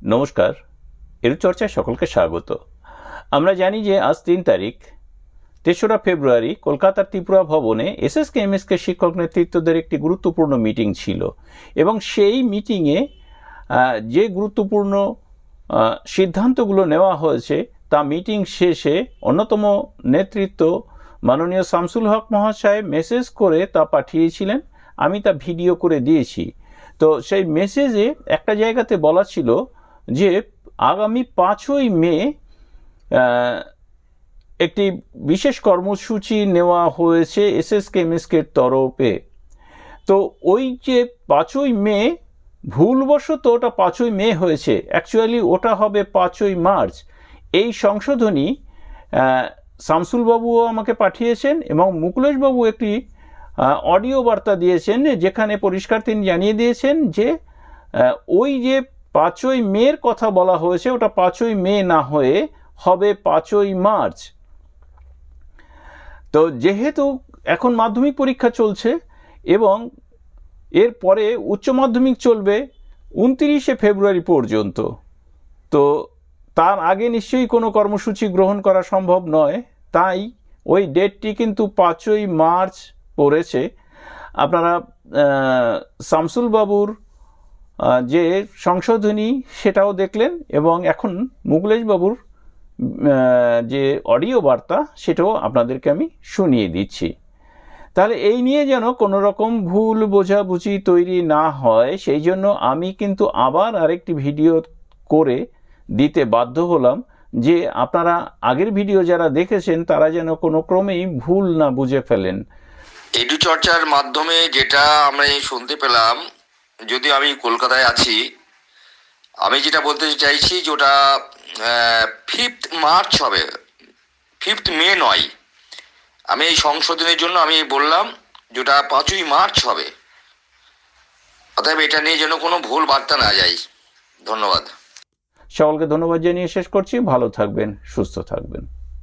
নমস্কার এর চর্চায় সকলকে স্বাগত। আমরা জানি যে আজ তিন তারিখ, তেসরা ফেব্রুয়ারি কলকাতার ত্রিপুরা ভবনে এসএসকে এমএসকে শিক্ষক নেতৃত্বদের একটি গুরুত্বপূর্ণ মিটিং ছিল এবং সেই মিটিংয়ে যে গুরুত্বপূর্ণ সিদ্ধান্তগুলো নেওয়া হয়েছে তা মিটিং শেষে অন্যতম নেতৃত্ব মাননীয় শামসুল হক মহাশয় মেসেজ করে তা পাঠিয়েছিলেন। আমি তা ভিডিও করে দিয়েছি। তো সেই মেসেজে একটা জায়গাতে বলা ছিল যে আগামী পাঁচই মে একটি বিশেষ কর্মসূচি নেওয়া হয়েছে এসএসকে এমএসকের তরফে। তো ওই যে পাঁচই মে ভুলবশত ওটা পাঁচই মে হয়েছে। অ্যাকচুয়ালি ওটা হবে পাঁচই মার্চ। এই সংশোধনী আহ, শামসুল বাবুও আমাকে পাঠিয়েছেন এবং মুকুলেশবাবু একটি অডিও বার্তা দিয়েছেন যেখানে পরিষ্কার তিনি জানিয়ে দিয়েছেন যে ওই যে পাঁচই মের কথা বলা হয়েছে, ওটা পাঁচই মে না হয়ে হবে পাঁচই মার্চ। তো যেহেতু এখন মাধ্যমিক পরীক্ষা চলছে এবং এরপরে উচ্চ মাধ্যমিক চলবে উনতিরিশে ফেব্রুয়ারি পর্যন্ত, তো তার আগে নিশ্চয়ই কোনো কর্মসূচি গ্রহণ করা সম্ভব নয়। তাই ওই ডেটটি কিন্তু পাঁচই মার্চ পড়েছে। আপনারা শামসুল বাবুর যে সংশোধনী সেটাও দেখলেন এবং এখন বাবুর যে অডিও বার্তা সেটাও আপনাদেরকে আমি শুনিয়ে দিচ্ছি। তাহলে এই নিয়ে যেন কোনো রকম ভুল বোঝাবুঝি তৈরি না হয়, সেই জন্য আমি কিন্তু আবার আরেকটি ভিডিও করে দিতে বাধ্য হলাম যে আপনারা আগের ভিডিও যারা দেখেছেন, তারা যেন কোনো ক্রমেই ভুল না বুঝে ফেলেন। এডু চর্চার মাধ্যমে যেটা এই শুনতে পেলাম যদি আমি কলকাতায় আছি, আমি যেটা বলতে চাইছি যে ওটা ফিফথ মার্চ হবে। ফিফথ মে নয়। আমি এই সংশোধনের জন্য আমি বললাম যেটা পাঁচই মার্চ হবে। অতএব এটা নিয়ে যেন কোনো ভুল বার্তা না যায়। ধন্যবাদ। সকলকে ধন্যবাদ জানিয়ে শেষ করছি। ভালো থাকবেন, সুস্থ থাকবেন।